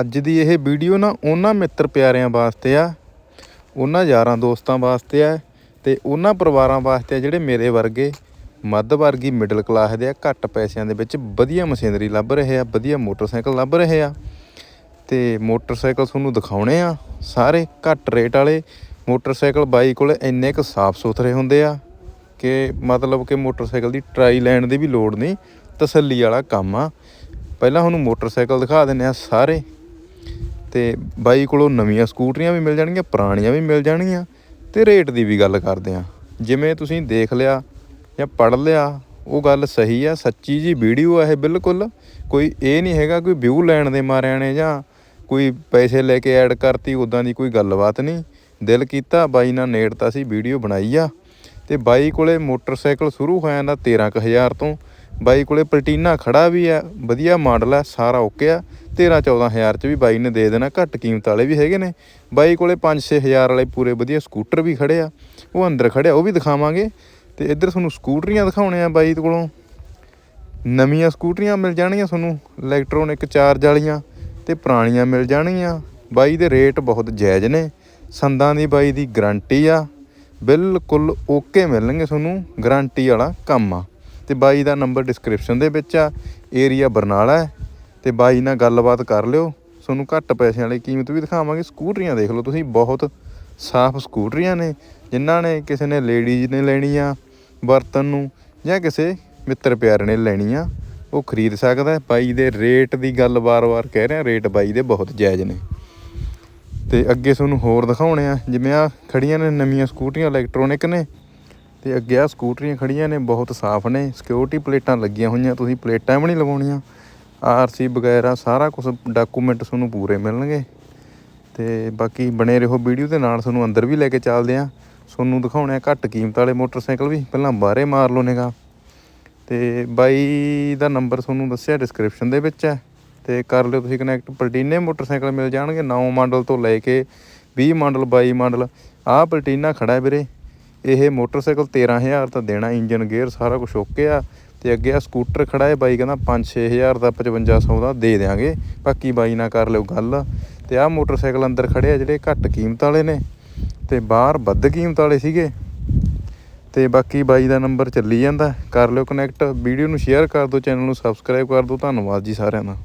ਅੱਜ ਦੀ ਇਹ ਵੀਡੀਓ ਨਾ ਉਹਨਾਂ ਮਿੱਤਰ ਪਿਆਰਿਆਂ ਵਾਸਤੇ ਆ, ਉਹਨਾਂ ਯਾਰਾਂ ਦੋਸਤਾਂ ਵਾਸਤੇ ਆ ਤੇ ਉਹਨਾਂ ਪਰਿਵਾਰਾਂ ਵਾਸਤੇ ਆ ਜਿਹੜੇ ਮੇਰੇ ਵਰਗੇ ਮੱਧ ਵਰਗੀ ਮਿਡਲ ਕਲਾਸ ਦੇ ਆ, ਘੱਟ ਪੈਸਿਆਂ ਦੇ ਵਿੱਚ ਵਧੀਆ ਮਸ਼ੀਨਰੀ ਲੱਭ ਰਹੇ ਆ, ਵਧੀਆ ਮੋਟਰਸਾਈਕਲ ਲੱਭ ਰਹੇ ਆ ਤੇ ਮੋਟਰਸਾਈਕਲ ਤੁਹਾਨੂੰ ਦਿਖਾਉਣੇ ਆ, ਸਾਰੇ ਘੱਟ ਰੇਟ ਵਾਲੇ ਮੋਟਰਸਾਈਕਲ ਬਾਈ ਕੋਲ ਇੰਨੇ ਕੁ ਸਾਫ਼ ਸੁਥਰੇ ਹੁੰਦੇ ਆ ਕਿ ਮਤਲਬ ਕਿ ਮੋਟਰਸਾਈਕਲ ਦੀ ਟਰਾਈ ਲੈਣ ਦੀ ਵੀ ਲੋੜ ਨਹੀਂ, ਤਸੱਲੀ ਵਾਲਾ ਕੰਮ ਆ। ਪਹਿਲਾਂ ਤੁਹਾਨੂੰ ਮੋਟਰਸਾਈਕਲ ਦਿਖਾ ਦਿੰਨੇ ਆ ਸਾਰੇ ਤੇ ਬਾਈ ਕੋਲੋਂ ਨਵੀਆਂ ਸਕੂਟਰੀਆਂ ਵੀ ਮਿਲ ਜਾਣਗੀਆਂ, ਪੁਰਾਣੀਆਂ ਵੀ ਮਿਲ ਜਾਣਗੀਆਂ ਤੇ ਰੇਟ ਦੀ ਵੀ ਗੱਲ ਕਰਦੇ ਆ ਜਿਵੇਂ ਤੁਸੀਂ ਦੇਖ ਲਿਆ ਜਾਂ ਪੜ੍ਹ ਲਿਆ, ਉਹ ਗੱਲ ਸਹੀ ਆ, ਸੱਚੀ ਜੀ ਵੀਡੀਓ ਆ ਇਹ ਬਿਲਕੁਲ। ਕੋਈ ਇਹ ਨਹੀਂ ਹੈਗਾ ਕੋਈ ਵਿਊ ਲੈਣ ਦੇ ਮਾਰਿਆਂ ਨੇ ਜਾਂ ਕੋਈ ਪੈਸੇ ਲੈ ਕੇ ਐਡ ਕਰਤੀ ਉਦਾਂ ਦੀ ਕੋਈ ਗੱਲਬਾਤ ਨਹੀਂ। ਦਿਲ ਕੀਤਾ, ਬਾਈ ਨਾਲ ਨੇੜਤਾ ਸੀ, ਵੀਡੀਓ ਬਣਾਈ ਆ। ਤੇ ਬਾਈ ਕੋਲੇ ਮੋਟਰਸਾਈਕਲ ਸ਼ੁਰੂ ਹੋ ਜਾਂਦਾ 13000 ਤੋਂ। ਬਾਈ ਕੋਲੇ ਪਲਟੀਨਾ ਖੜਾ ਵੀ ਆ, ਵਧੀਆ ਮਾਡਲ ਆ, ਸਾਰਾ ਓਕੇ ਆ। 13 14000 ਚ ਵੀ ਬਾਈ ਨੇ ਦੇ ਦੇਣਾ, ਘੱਟ ਕੀਮਤ ਵਾਲੇ ਵੀ ਹੈਗੇ ਨੇ। ਬਾਈ ਕੋਲੇ 5-6000 ਵਾਲੇ ਪੂਰੇ ਵਧੀਆ ਸਕੂਟਰ ਵੀ ਖੜੇ ਆ, ਉਹ ਅੰਦਰ ਖੜੇ ਉਹ ਵੀ ਦਿਖਾਵਾਂਗੇ। ਤੇ ਇੱਧਰ ਤੁਹਾਨੂੰ ਸਕੂਟਰੀਆਂ ਦਿਖਾਉਣੇ ਆ ਬਾਈ ਕੋਲੋਂ। ਨਵੀਆਂ ਸਕੂਟਰੀਆਂ ਮਿਲ ਜਾਣਗੀਆਂ ਤੁਹਾਨੂੰ, ਇਲੈਕਟ੍ਰੋਨਿਕ ਚਾਰਜ ਵਾਲੀਆਂ ਤੇ ਪੁਰਾਣੀਆਂ ਮਿਲ ਜਾਣਗੀਆਂ ਬਾਈ ਦੇ ਰੇਟ ਬਹੁਤ ਜਾਇਜ਼ ਨੇ, ਸੰਦਾਂ ਦੀ ਬਾਈ ਦੀ ਗਾਰੰਟੀ ਆ, ਬਿਲਕੁਲ ਓਕੇ ਮਿਲਣਗੇ ਤੁਹਾਨੂੰ, ਗਾਰੰਟੀ ਵਾਲਾ ਕੰਮ ਆ। ਤੇ ਬਾਈ ਦਾ ਨੰਬਰ ਡਿਸਕ੍ਰਿਪਸ਼ਨ ਦੇ ਵਿੱਚ ਆ ਏਰੀਆ ਬਰਨਾਲਾ ਹੈ, ਤੇ ਬਾਈ ਨਾਲ ਗੱਲਬਾਤ ਕਰ ਲਿਓ। ਤੁਹਾਨੂੰ ਘੱਟ ਪੈਸਿਆਂ ਵਾਲੀ ਕੀਮਤ ਵੀ ਦਿਖਾਵਾਂਗੇ। ਸਕੂਟਰੀਆਂ ਦੇਖ ਲਓ ਤੁਸੀਂ, ਬਹੁਤ ਸਾਫ਼ ਸਕੂਟਰੀਆਂ ਨੇ, ਜਿਨ੍ਹਾਂ ਨੇ ਕਿਸੇ ਨੇ ਲੇਡੀਜ਼ ਨੇ ਲੈਣੀ ਆ ਬਰਤਨ ਨੂੰ, ਜਾਂ ਕਿਸੇ ਮਿੱਤਰ ਪਿਆਰੇ ਨੇ ਲੈਣੀ ਆ ਉਹ ਖਰੀਦ ਸਕਦਾ ਬਾਈ ਦੇ ਰੇਟ ਦੀ ਗੱਲ ਵਾਰ-ਵਾਰ ਕਹਿ ਰਿਹਾ ਰੇਟ ਬਾਈ ਦੇ ਬਹੁਤ ਜਾਇਜ਼ ਨੇ। ਤੇ ਅੱਗੇ ਤੁਹਾਨੂੰ ਹੋਰ ਦਿਖਾਉਣੇ ਆ, ਜਿਵੇਂ ਆ ਖੜੀਆਂ ਨੇ, ਨਵੀਆਂ ਸਕੂਟਰੀਆਂ ਇਲੈਕਟ੍ਰੋਨਿਕ ਨੇ। ਤੇ ਅੱਗੇ ਆ ਸਕੂਟਰੀਆਂ ਖੜੀਆਂ ਨੇ, ਬਹੁਤ ਸਾਫ਼ ਨੇ। ਸਿਕਿਉਰਿਟੀ ਪਲੇਟਾਂ ਲੱਗੀਆਂ ਹੋਈਆਂ, ਤੁਸੀਂ ਪਲੇਟਾਂ ਵੀ ਨਹੀਂ ਲਵਾਉਣੀਆਂ। ਆਰਸੀ ਵਗੈਰਾ, ਸਾਰਾ ਕੁਝ ਡਾਕੂਮੈਂਟ ਤੁਹਾਨੂੰ ਪੂਰੇ ਮਿਲਣਗੇ। ਤੇ ਬਾਕੀ ਬਣੇ ਰਹੋ ਵੀਡੀਓ ਦੇ ਨਾਲ, ਤੁਹਾਨੂੰ ਅੰਦਰ ਵੀ ਲੈ ਕੇ ਚੱਲਦੇ ਆ। ਤੁਹਾਨੂੰ ਦਿਖਾਉਣੇ ਆ ਘੱਟ ਕੀਮਤ ਵਾਲੇ ਮੋਟਰਸਾਈਕਲ ਵੀ, ਪਹਿਲਾਂ ਬਾਹਰੇ ਮਾਰ ਲਓ ਨਿਗਾ ਤੇ ਬਾਈ ਦਾ ਨੰਬਰ ਤੁਹਾਨੂੰ ਦੱਸਿਆ ਡਿਸਕ੍ਰਿਪਸ਼ਨ ਦੇ ਵਿੱਚ ਹੈ। ਤੇ ਕਰ ਲਿਓ ਤੁਸੀਂ ਕਨੈਕਟ ਪਲਟੀਨੇ ਮੋਟਰਸਾਈਕਲ ਮਿਲ ਜਾਣਗੇ 9 ਮਾਡਲ ਤੋਂ ਲੈ ਕੇ 20 ਮਾਡਲ 22 ਮਾਡਲ। ਆਹ ਪਲਟੀਨਾ ਖੜਾ ਵੀਰੇ। ਇਹ ਮੋਟਰਸਾਈਕਲ 13000 ਤਾਂ ਦੇਣਾ, ਇੰਜਨ, ਗੇਅਰ ਸਾਰਾ ਕੁਝ ਓਕੇ ਆ। ਤੇ ਅੱਗੇ ਆ ਸਕੂਟਰ ਖੜਾ ਹੈ, ਬਾਈ ਕਹਿੰਦਾ 5-6000 ਦਾ 5500 ਦਾ ਦੇ ਦੇਾਂਗੇ ਬਾਕੀ ਬਾਈ ਨਾਲ ਕਰ ਲਿਓ ਗੱਲ। ਤੇ ਆਹ ਮੋਟਰਸਾਈਕਲ ਅੰਦਰ ਖੜੇ ਆ, ਜਿਹੜੇ ਘੱਟ ਕੀਮਤ ਵਾਲੇ ਨੇ। ਤੇ ਬਾਹਰ ਵੱਧ ਕੀਮਤ ਵਾਲੇ ਸੀਗੇ। ਤੇ ਬਾਕੀ ਬਾਈ ਦਾ ਨੰਬਰ ਚੱਲੀ ਜਾਂਦਾ। ਕਰ ਲਿਓ ਕਨੈਕਟ ਵੀਡੀਓ ਨੂੰ ਸ਼ੇਅਰ ਕਰ ਦਿਓ ਚੈਨਲ ਨੂੰ ਸਬਸਕ੍ਰਾਈਬ ਕਰ ਦਿਓ। ਧੰਨਵਾਦ ਜੀ ਸਾਰਿਆਂ ਦਾ।